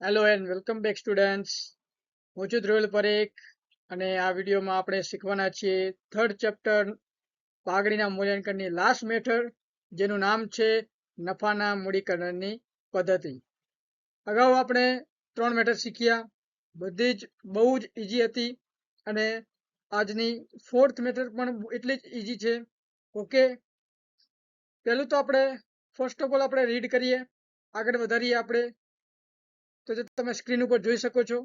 Hello and welcome back students હું છું ધ્રુવલ પરેખ અને આ વિડીયોમાં આપણે શીખવાના છીએ થર્ડ ચેપ્ટર પાઘડીના મૂલ્યાંકનની લાસ્ટ મેથડ જેનું નામ છે નફાના મૂડીકરણની પદ્ધતિ. અગાઉ આપણે ત્રણ મેથડ શીખ્યા. બધી જ, બહુ જ ઇઝી હતી અને આજની ફોર્થ મેથડ પણ એટલી જ ઇઝી છે. ઓકે? પહેલું તો આપણે ફર્સ્ટ ઓફ ઓલ આપણે રીડ કરીએ. આગળ વધારીએ આપણે. તો તમે સ્ક્રીન ઉપર જોઈ શકો છો.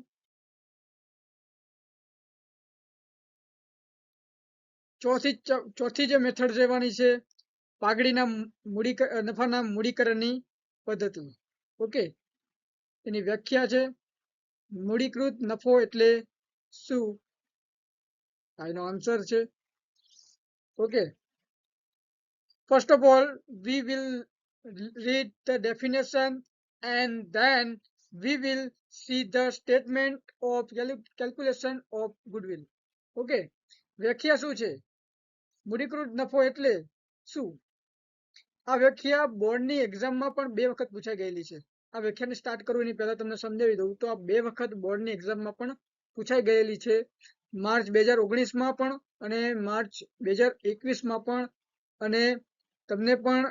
ચોથી ચોથી જે મેથડ રહેવાની છે, પાઘડીના મૂડી નફાના મૂડીકરણની પદ્ધતિ ઓકે એની વ્યાખ્યા છે, મૂડીકૃત નફો એટલે શું? એનો આન્સર છે. Okay first of all we will read the definition and then we will see the statement of calculation of goodwill. Okay વ્યાખ્યા શું છે? મૂડીકૃત નફો એટલે શું? આ વ્યાખ્યા બોર્ડની એક્ઝામમાં પણ બે વખત પૂછાઈ ગયેલી છે. આ વ્યાખ્યાને સ્ટાર્ટ કરું એની પહેલા તમને સમજાવી દઉં. તો આ બે વખત બોર્ડની એક્ઝામમાં પણ પૂછાઈ ગયેલી છે. માર્ચ બે હજાર ઓગણીસમાં પણ અને માર્ચ બે હજાર એકવીસમાં પણ અને તમને પણ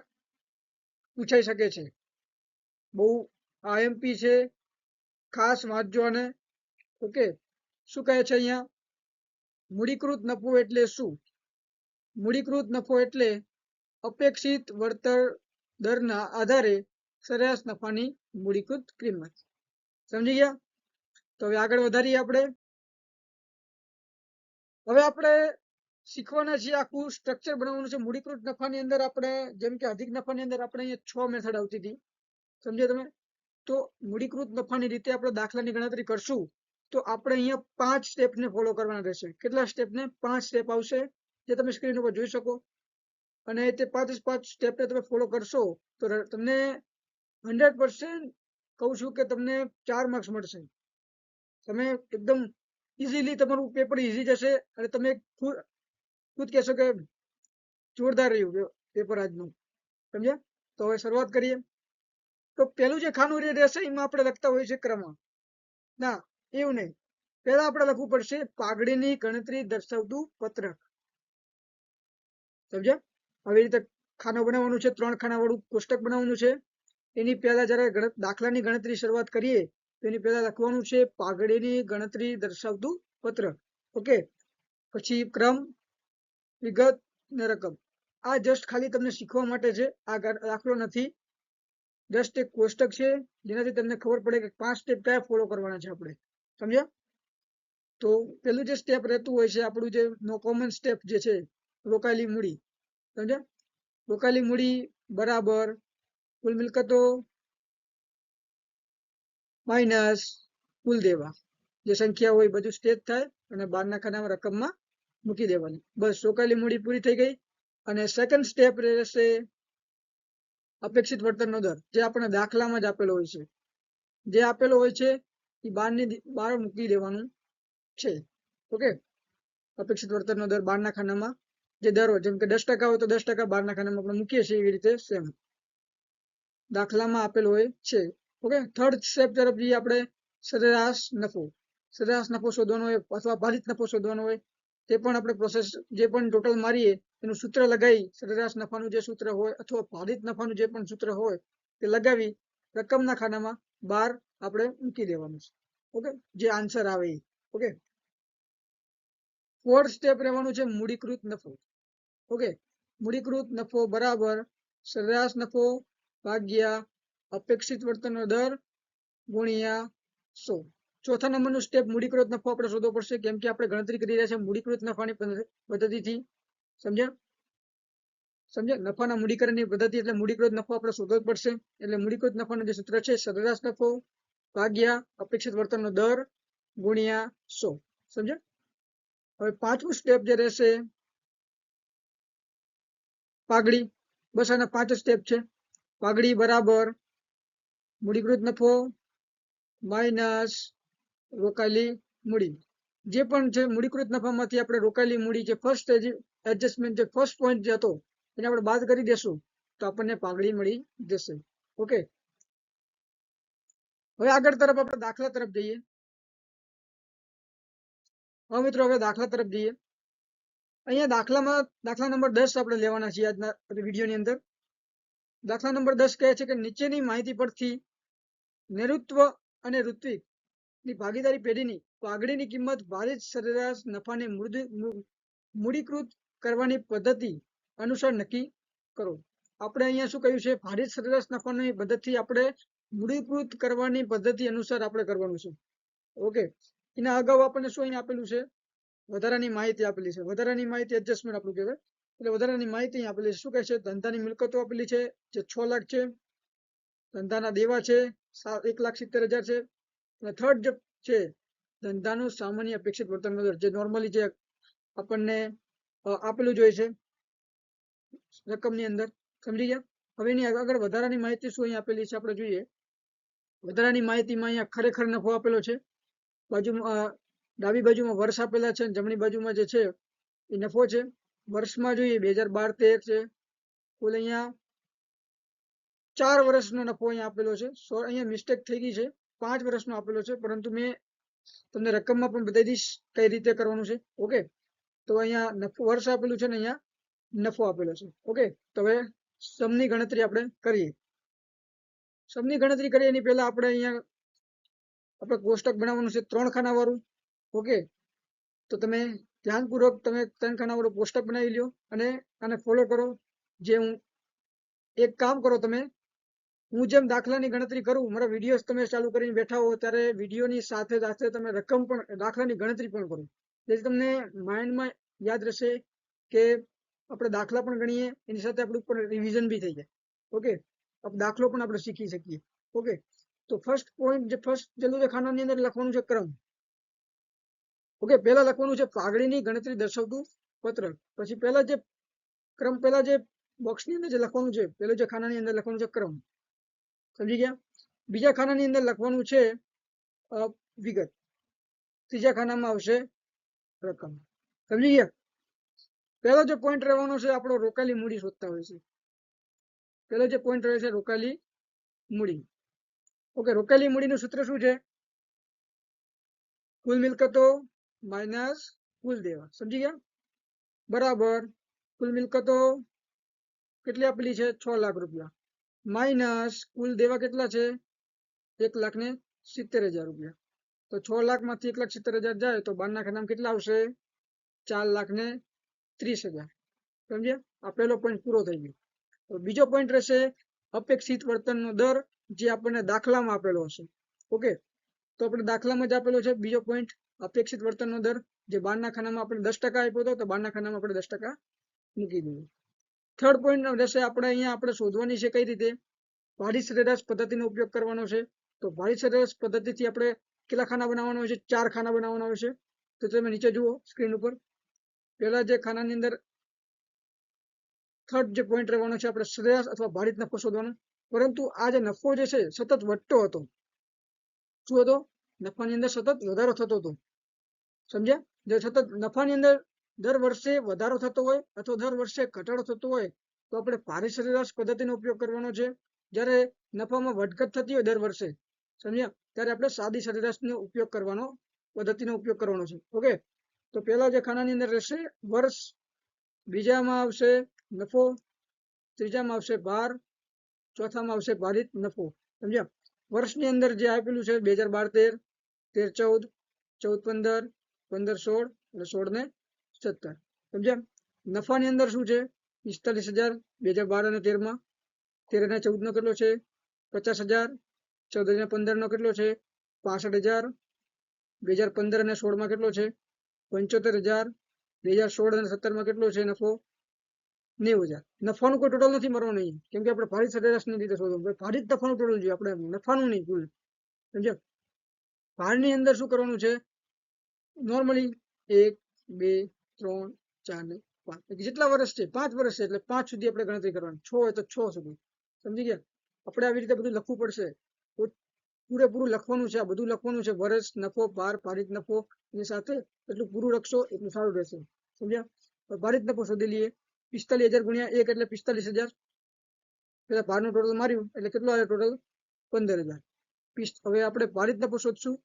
પૂછાઈ શકે છે. બહુ આઈએમપી છે, ખાસ વાંચજો અને ઓકે, શું કહે છે અહીંયા? મૂડીકૃત નફો એટલે શું? મૂડીકૃત નફો એટલે અપેક્ષિત વળતર દરના આધારે સરેરાશ નફાની મૂડીકૃત કિંમત. સમજી ગયા? તો હવે આગળ વધારીએ આપણે. હવે આપણે શીખવાના છીએ આખું સ્ટ્રક્ચર બનાવવાનું છે. મૂડીકૃત નફાની અંદર આપણે, જેમ કે અધિક નફાની અંદર આપણે અહીંયા છ મેથડ આવતી હતી. સમજ્યા તમે? તો મૂડીકૃત નફાની રીતે આપણે દાખલાની ગણતરી કરશું, તો આપણે અહીંયા પાંચ સ્ટેપને ફોલો કરવાના રહેશે. કેટલા સ્ટેપને? પાંચ સ્ટેપ આવશે, જે તમે સ્ક્રીન ઉપર જોઈ શકો. અને તે પાંચ પાંચ સ્ટેપને તમે ફોલો કરશો, તો તમને હંડ્રેડ પર્સન્ટ કહું છું કે તમને ચાર માર્ક્સ મળશે. તમે એકદમ ઇઝીલી તમારું પેપર ઇઝી જશે, અને તમે ખુદ કહેશો કે જોરદાર રહ્યું, પેપર આજનું. સમજ્યા? તો હવે શરૂઆત કરીએ. તો પેલું જે ખાનું રહેશે, એમાં આપણે લખતા હોઈએ છીએ ક્રમ ના, એવું નહીં. પહેલા આપણે લખવું પડશે પાઘડીની ગણતરી દર્શાવતું પત્રક સમજ્યા? આવી રીતે ખાનો બનાવવાનું છે, ત્રણ ખાના વાળું કોષ્ટક બનાવવાનું છે. એની પહેલા જયારે દાખલાની ગણતરી શરૂઆત કરીએ, તો એની પહેલા લખવાનું છે પાઘડીની ગણતરી દર્શાવતું પત્રક ઓકે? પછી ક્રમ, વિગત ને રકમ. આ જસ્ટ ખાલી તમને શીખવા માટે છે. આ દાખલો નથી. જસ્ટ એક કોષ્ટક છે, જેનાથી તમને ખબર પડે કે પાંચ સ્ટેપ કયા ફોલો કરવાના છે આપણે. સમજ્યા? તો પેલું જે સ્ટેપ રહેતું હોય છે, આપણું જે નો કોમન સ્ટેપ જે છે, રોકાયેલી મૂડી. સમજ્યા? રોકાયેલી મૂડી બરાબર કુલ મિલકતો માઇનસ કુલ દેવા. જે સંખ્યા હોય બધું સ્ટેજ થાય અને બહારના ખાનામાં રકમમાં મૂકી દેવાની. બસ રોકાયેલી મૂડી પૂરી થઈ ગઈ. અને સેકન્ડ સ્ટેપ રહેશે અપેક્ષિત વળતરનો દર, જે આપણે દાખલામાં જ આપેલો હોય છે. જે આપેલો હોય છે એ બારની બહાર મૂકી દેવાનું છે. ઓકે અપેક્ષિત વળતરનો દર બારના ખાનામાં જે દર હોય જેમ કે દસ ટકા હોય તો દસ ટકા બારના ખાનામાં આપણે મૂકીએ છીએ એવી રીતે સેમ. દાખલામાં આપેલો હોય છે. ઓકે થર્ડ સ્ટેપ તરફ જઈએ આપણે. સરેરાશ નફો. સરેરાશ નફો શોધવાનો હોય અથવા ભારિત નફો શોધવાનો હોય તે પણ આપણે પ્રોસેસ જે પણ ટોટલ મારીએ, એનું સૂત્ર લગાવી, સરેરાશ નફાનું જે સૂત્ર હોય અથવા ભારિત નફાનું જે પણ સૂત્ર હોય, તે લગાવી, રકમના ખાનામાં બાર આપણે મૂકી દેવાનું છે. ઓકે જે આન્સર આવે ઓકે ફોર્થ સ્ટેપ રહેવાનું છે મૂડીકૃત નફો. ઓકે મૂડીકૃત નફો બરાબર સરેરાશ નફો ભાગ્યા અપેક્ષિત વર્તનનો દર ગુણ્યા સો. ચોથા નંબરનું સ્ટેપ મૂડીકૃત નફો આપણે શોધવો પડશે. કેમ કે આપણે ગણતરી કરી રહ્યા છીએ મૂડીકૃત નફાની પદ્ધતિથી. સમજ્યા? સમજ્યા? નફાના મૂડીકરણની પદ્ધતિ એટલે મૂડીકૃત નફો આપણે શોધવો પડશે. એટલે મૂડીકૃત નફાનું જે સૂત્ર છે, સરેરાશ નફો ભાગ્યા અપેક્ષિત વળતરનો દર ગુણ્યા સો. સમજ્યા? હવે પાંચમું સ્ટેપ જે રહેશે, પાઘડી. બસ આના પાંચ સ્ટેપ છે. પાઘડી બરાબર મૂડીકૃત નફો માઇનસ રોકાયેલી મૂડી. જે પણ છે મૂડીકૃત નફામાંથી આપણે રોકાયેલી મૂડી જે ફર્સ્ટ એડજસ્ટમેન્ટ જે ફર્સ્ટ પોઈન્ટ જે હતો, એને આપણે બાદ કરી દેશું, તો આપણને પાઘડી મળી જશે. ઓકે હવે આગળ તરફ આપણે દાખલા તરફ જઈએ. હવે મિત્રો હવે દાખલા તરફ જઈએ. અહીંયા દાખલામાં, દાખલા નંબર દસ આપણે લેવાના છીએ આજના વિડીયોની અંદર. દાખલા નંબર દસ કહે છે કે નીચેની માહિતી પરથી નેતૃત્વ અને ઋત્વિક ની ભાગીદારી પેઢીની પાઘડીની કિંમત ભારિત સરેરાશ નફાને મૂડીકૃત કરવાની પદ્ધતિ અનુસાર નક્કી કરો. આપણે અહીંયા શું કહ્યું છે? ભારિત સરેરાશ નફાની પદ્ધતિ આપણે મૂડીકૃત કરવાની પદ્ધતિ અનુસાર આપણે કરવાનું છે. ઓકે. એના અગાઉ આપણને શું અહીંયા આપેલું છે? વધારાની માહિતી આપેલી છે. વધારાની માહિતી એડજસ્ટમેન્ટ આપણું કહેવાય. એટલે વધારાની માહિતી આપેલી છે. શું કહે છે? ધંધાની મિલકતો આપેલી છે, જે છ લાખ છે. ધંધાના દેવા છે એક લાખ સિત્તેર હજાર છે. થર્ડ જે છે ધંધાનું સામાન્ય અપેક્ષિત વર્તન દર જે નોર્મલી જે આપણને આપેલું જ હોય છે. રકમની અંદર, સમજી ગયા? હવે એની આગળ વધારાની માહિતી શું અહીં આપેલી છે આપણે જોઈએ. વધારાની માહિતીમાં અહીંયા ખરેખર નફો આપેલો છે. બાજુમાં ડાબી બાજુમાં વર્ષ આપેલા છે જમણી બાજુમાં જે છે એ નફો છે. વર્ષમાં જોઈએ, બે હજાર બાર તેર છે. કુલ અહીંયા ચાર વર્ષનો નફો અહીંયા આપેલો છે. સો, અહીંયા મિસ્ટેક થઈ ગઈ છે. પાંચ વર્ષનો આપેલો છે, પરંતુ મેં તમને રકમમાં પણ બતાવી દઈશ કઈ રીતે કરવાનું છે, ઓકે? તો અહીંયા નફો, વર્ષ આપેલું છે ને અહીંયા નફો આપેલો છે, ઓકે? તો હવે સમની ગણતરી આપણે કરીએ. સમની ગણતરી કરીએ એની પહેલા આપણે અહીંયા આપણે કોષ્ટક બનાવવાનું છે, ત્રણ ખાનાવાળું, ઓકે? તો તમે ધ્યાનપૂર્વક તમે ત્રણ ખાનાવાળું કોષ્ટક બનાવી લ્યો અને આને ફોલો કરો, જે હું એક કામ કરો તમે હું જેમ દાખલાની ગણતરી કરું, મારા વિડીયોઝ તમે ચાલુ કરીને બેઠા હો, ત્યારે વિડીયોની સાથે સાથે તમે રકમ પણ, દાખલાની ગણતરી પણ કરો. જેથી તમને માઇન્ડમાં યાદ રહેશે કે આપણે દાખલા પણ ગણીએ, એની સાથે આપણું ઉપર રિવિઝન બી થઈ જાય. ઓકે દાખલો પણ આપણે શીખી શકીએ. ઓકે તો ફર્સ્ટ પોઈન્ટ જે ફર્સ્ટ જેલું ખાનાની અંદર લખવાનું છે ક્રમ. ઓકે પહેલા લખવાનું છે પાઘડીની ગણતરી દર્શાવતું પત્રક પછી પહેલા જે ક્રમ, પહેલા જે બોક્સની અંદર જે લખવાનું છે પેલો જે ખાનાની અંદર લખવાનું છે ક્રમ. સમજી ગયા? બીજા ખાનાની અંદર લખવાનું છે અ, વિગત. ત્રીજા ખાનામાં આવશે રકમ. સમજી ગયા? પહેલો જે પોઈન્ટ રહેવાનો છે આપણો રોકાયેલી મૂડી શોધતા હોય છે. પહેલો જે પોઈન્ટ રહે છે રોકાયેલી મૂડી. ઓકે રોકાયેલી મૂડીનું સૂત્ર શું છે? કુલ મિલકતો માઇનસ કુલ દેવા. સમજી ગયા? બરાબર. કુલ મિલકતો કેટલી આપેલી છે? છ લાખ રૂપિયા. માઇનસ કુલ દેવા કેટલા છે? એક લાખ ને સિત્તેર હજાર રૂપિયા. તો છ લાખમાંથી એક લાખ સિત્તેર હજાર જાય તો બારના ખાનામાં કેટલા આવશે? ચાર લાખ ને ત્રીસ હજાર. સમજ્યા? આ પહેલો પોઈન્ટ પૂરો થઈ ગયો. તો બીજો પોઈન્ટ રહેશે અપેક્ષિત વર્તનનો દર જે આપણને દાખલામાં આપેલો હશે. ઓકે? તો આપણે દાખલામાં જ આપેલો છે બીજો પોઈન્ટ અપેક્ષિત વર્તનનો દર. જે બારના ખાનામાં આપણે દસ ટકા આપ્યો હતો તો બારના ખાનામાં આપણે દસ ટકા મૂકી દીધું. થર્ડ પોઈન્ટ રહેશે આપણે અહીંયા આપણે શોધવાની છે કઈ રીતે? ભારી સરેરાશ પદ્ધતિનો ઉપયોગ કરવાનો છે. તો ભારી સરેરાશ પદ્ધતિથી આપણે કેટલા ખાના બનાવવાના હોય છે? ચાર ખાના બનાવવાના હોય છે. તો તમે નીચે જુઓ સ્ક્રીન ઉપર. પહેલા જે ખાનાની અંદર થર્ડ જે પોઈન્ટ રહેવાનો છે આપણે સરેરાશ અથવા ભારિત નફો શોધવાનો. પરંતુ આ જે નફો જે છે, સતત વધતો હતો. શું હતો? નફાની અંદર સતત વધારો થતો હતો. સમજ્યા? જે સતત નફાની અંદર દર વર્ષે વધારો થતો હોય અથવા દર વર્ષે ઘટાડો થતો હોય, તો આપણે ભારી સરેરાશ પદ્ધતિનો ઉપયોગ કરવાનો છે. જ્યારે નફામાં વધઘટ થતી હોય દર વર્ષે, સમજ્યા? ત્યારે આપણે સાદી સરેરાશનો ઉપયોગ કરવાનો, પદ્ધતિનો ઉપયોગ કરવાનો છે. ઓકે? તો પહેલા જે ખાનાની અંદર રહેશે, વર્ષ બીજામાં આવશે નફો, ત્રીજામાં આવશે ભાર, ચોથામાં આવશે ભારિત નફો, સમજ્યા? વર્ષની અંદર જે આપેલું છે, બે હજાર બાર તેર તેર ચૌદ ચૌદ પંદર પંદર સોળ અને સોળ ને સત્તર. સમજ્યા? નફાની અંદર શું છે? પિસ્તાલીસ હજાર, બે હજાર બાર અને તેરમાં. તેર અને ચૌદનો કેટલો છે? પચાસ હજાર, ચૌદ અને પંદરનો કેટલો છે? પાસઠ હજાર, બે હજાર પંદર અને સોળમાં કેટલો છે? પંચોતેર હજાર, બે હજાર સોળ અને સત્તરમાં કેટલો છે નફો? નેવું હજાર. નફાનું કોઈ ટોટલ નથી, મરવાનું નહીં. કેમ કે આપણે ભારિત સરેરાશની રીતે શોધવું ભારિત નફાનું ટોટલ જોઈએ આપણે નફાનું નહીં કુલ સમજ્યા? ભારની અંદર શું કરવાનું છે? નોર્મલી એક, બે ત્રણ, ચાર ને પાંચ. જેટલા વર્ષ છે, પાંચ વર્ષ છે, એટલે પાંચ સુધી આપણે ગણતરી કરવાની. છ હોય તો છ સુધી. સમજી ગયા? આપણે આવી રીતે બધું લખવું પડશે. પૂરેપૂરું લખવાનું છે, આ બધું લખવાનું છે. વર્ષ નફો પાર ભારિત નફો, એની સાથે એટલું પૂરું લખશો, એટલું સારું રહેશે. સમજ્યા? તો ભારિત નફો શોધી લઈએ. પિસ્તાલીસ હજાર ગુણ્યા એક એટલે પિસ્તાલીસ હજાર. પેલા ભારનું ટોટલ માર્યું, એટલે કેટલું આવે ટોટલ પંદર હજાર. હવે આપણે ભારિત નફો શોધશું.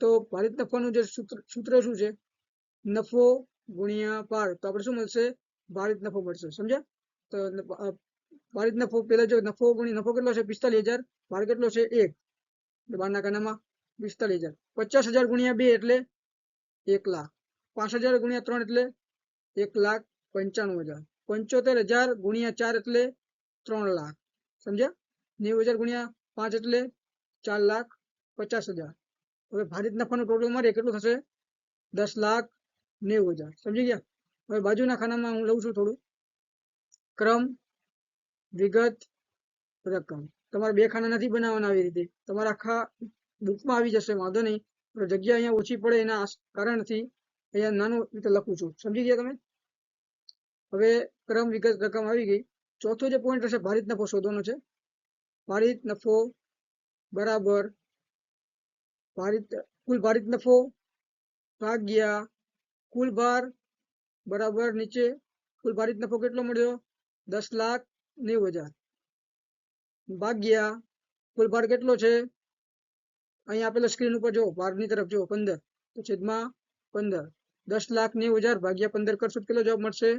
તો ભારિત નફાનું જે સૂત્ર સૂત્ર શું છે? નફો ગુણ્યા બાર. તો આપણે શું મળશે? ભારિત નફો મળશે. સમજ્યા? તો ભારિત નફો પેલા જો નફો ગુણી, નફો કેટલો છે? પિસ્તાલીસ હજાર. ભાર કેટલો છે? એક. બારના કાનામાં પિસ્તાલીસ હજાર. પચાસ હજાર ગુણ્યા બે એટલે એક લાખ. પાંચ હજાર ગુણ્યા ત્રણ એટલે એક લાખ પંચાણું હજાર. પંચોતેર હજાર ગુણ્યા ચાર એટલે ત્રણ લાખ. સમજ્યા? નેવું હજાર ગુણ્યા પાંચ એટલે ચાર લાખ પચાસ હજાર. હવે ભારિત નફાનું ટોટલ મારે કેટલું થશે? દસ લાખ નેવું હજાર. સમજી ગયા? હવે બાજુના ખાનામાં હું લઉં છું થોડું. ક્રમ, વિગત, રકમ. તમારે બે ખાના નથી બનાવવાના આવી રીતે. તમારા આખા બુકમાં આવી જશે, વાંધો નહીં. પણ જગ્યા અહીંયા ઓછી પડે એના કારણથી અહીંયા નાનું રીતે લખું છું. સમજી ગયા તમે? હવે ક્રમ, વિગત, રકમ આવી ગઈ. ચોથો જે પોઈન્ટ હશે ભારિત નફો શોધવાનો છે. ભારિત નફો બરાબર, ભારિત, કુલ ભારિત નફો ભાગ્યા કુલ ભાર બરાબર નીચે કુલ ભારિત નફો કેટલો મળ્યો? દસ લાખ નેવું હજાર. ભાગ્યા કુલ ભાર કેટલો છે? અહીંયા આપેલો સ્ક્રીન ઉપર જો ભારની તરફ જો પંદર. તો છેદમાં પંદર. દસ લાખ નેવું હજાર ભાગ્યા પંદર કરશો કેટલો જવાબ મળશે?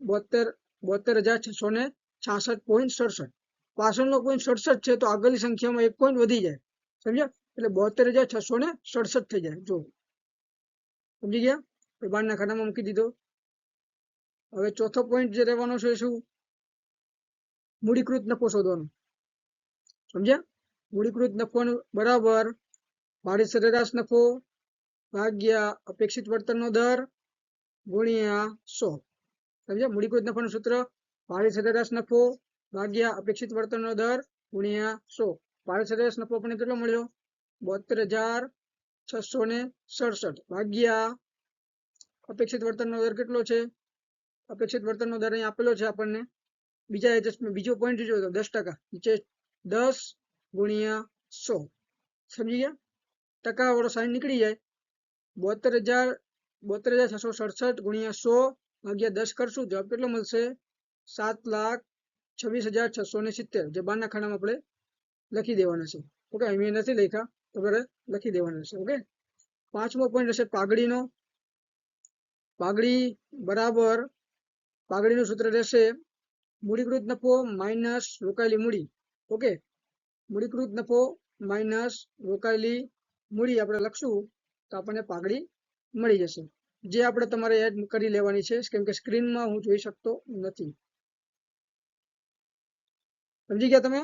બોતેર બોતેર હજાર છસો ને છાસઠ પોઈન્ટ સડસઠ. પાછળનો પોઈન્ટ સડસઠ છે તો આગળની સંખ્યામાં એક પોઈન્ટ વધી જાય. સમજ્યા? એટલે બોતેર હજાર છસો ને સડસઠ થઈ જાય. જો સમજી ગયા? તો બારના મૂકી દીધો. હવે ચોથો પોઈન્ટ જે રહેવાનો છે શું? મૂડીકૃત નફો શોધવાનો. સમજ્યા? મૂડીકૃત નફો બરાબર ભાડે સરેરાશ નફો ભાગ્યા અપેક્ષિત વળતરનો દર ગુણ્યા સો. સમજ્યા? મૂડીકૃત નફાનું સૂત્ર ભાડે સરેરાશ નફો ભાગ્યા અપેક્ષિત વળતરનો દર ગુણ્યા સો. ભારે સરેરાશ નફો આપણને કેટલો મળ્યો? બોતેર હજાર છસો ને સડસઠ ભાગ્યા. અપેક્ષિત વર્તનનો દર કેટલો છે? અપેક્ષિત વર્તનનો દર અહીં આપેલો છે આપણને. બીજા એડજસ્ટમેન્ટ, બીજો પોઈન્ટ જોયો તો દસ ટકા, નીચે દસ ગુણ્યા સો. સમજી ગયા? ટકા વાળો સાઈન નીકળી જાય. બોતેર હજાર બોતેર હજાર છસો સડસઠ ગુણ્યા સો ભાગ્યા દસ કરશું. જવાબ કેટલો મળશે? સાત લાખ છવ્વીસ હજાર છસો ને સિત્તેર. જે બારના ખાનામાં આપણે લખી દેવાના છે. ઓકે, અહીં નથી લખ્યા. તમારે લખી દેવાનું છે ઓકે પાંચમો પોઈન્ટ હશે પાઘડીનો. પાઘડી બરાબર, પાઘડીનું સૂત્ર રહેશે મૂડીકૃત નફો માઇનસ રોકાયેલી મૂડી ઓકે મૂડીકૃત નફો માઇનસ રોકાયેલી મૂડી આપણે લખશું તો આપણને પાઘડી મળી જશે. જે આપણે તમારે એડ કરી લેવાની છે, કેમ કે સ્ક્રીનમાં હું જોઈ શકતો નથી. સમજી ગયા તમે?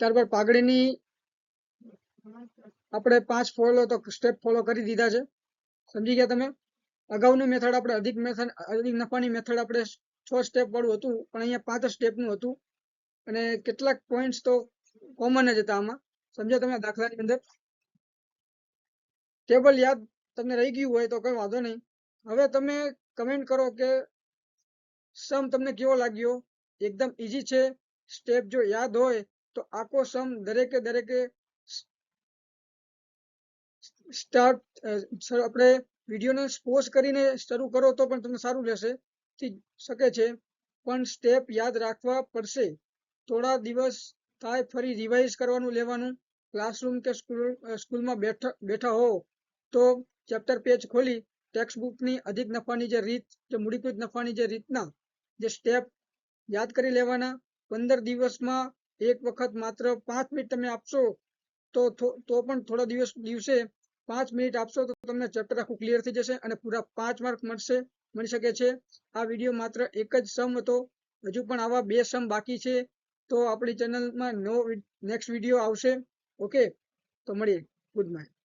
ત્યારબાદ પાઘડીની આપણે પાંચ ફોલો તો સ્ટેપ ફોલો કરી દીધા છે. સમજી ગયા તમે? અગાઉની મેથડ આપણે અધિક મેથડ અધિક નફાની મેથડ આપણે છ સ્ટેપ વાળું હતું, પણ અહીંયા પાંચ સ્ટેપનું હતું. અને કેટલાક પોઈન્ટ્સ તો કોમન જ હતા આમાં. સમજ્યા તમે દાખલાની અંદર? ટેબલ યાદ તમને રહી ગયું હોય તો કઈ વાંધો નહીં. હવે તમે કમેન્ટ કરો કે સમ તમને કેવો લાગ્યો? એકદમ ઈઝી છે. સ્ટેપ જો યાદ હોય તો આખો સમ દરેકે દરેકે સ્ટાર્ટ આપણે વિડીયોને પોઝ કરીને શરૂ કરો તો પણ તમને સારું રહેશે થઈ શકે છે. પણ સ્ટેપ યાદ રાખવા પડશે. થોડા દિવસ થાય ફરી રિવાઇઝ કરવાનું લેવાનું. ક્લાસરૂમ કે સ્કૂલ સ્કૂલમાં બેઠા બેઠા હો તો ચેપ્ટર પેજ ખોલી, ટેક્સ્ટબુકની અધિક નફાની જે રીત, જે મૂડીકૃત નફાની જે રીતના, જે સ્ટેપ યાદ કરી લેવાના. પંદર દિવસમાં એક વખત માત્ર પાંચ મિનિટ તમે આપશો, તો તો પણ થોડા દિવસ, દિવસે પાંચ મિનિટ આપશો તો તમને ચેપ્ટર આખું ક્લિયર થઈ જશે અને પૂરા પાંચ માર્ક મળશે, મળી શકે છે. આ વીડિયો માત્ર એક જ સમ હતો. હજુ પણ આવા બે સમ બાકી છે. તો આપણી ચેનલમાં નવો નેક્સ્ટ વીડિયો આવશે. ઓકે તો મળીએ. Good night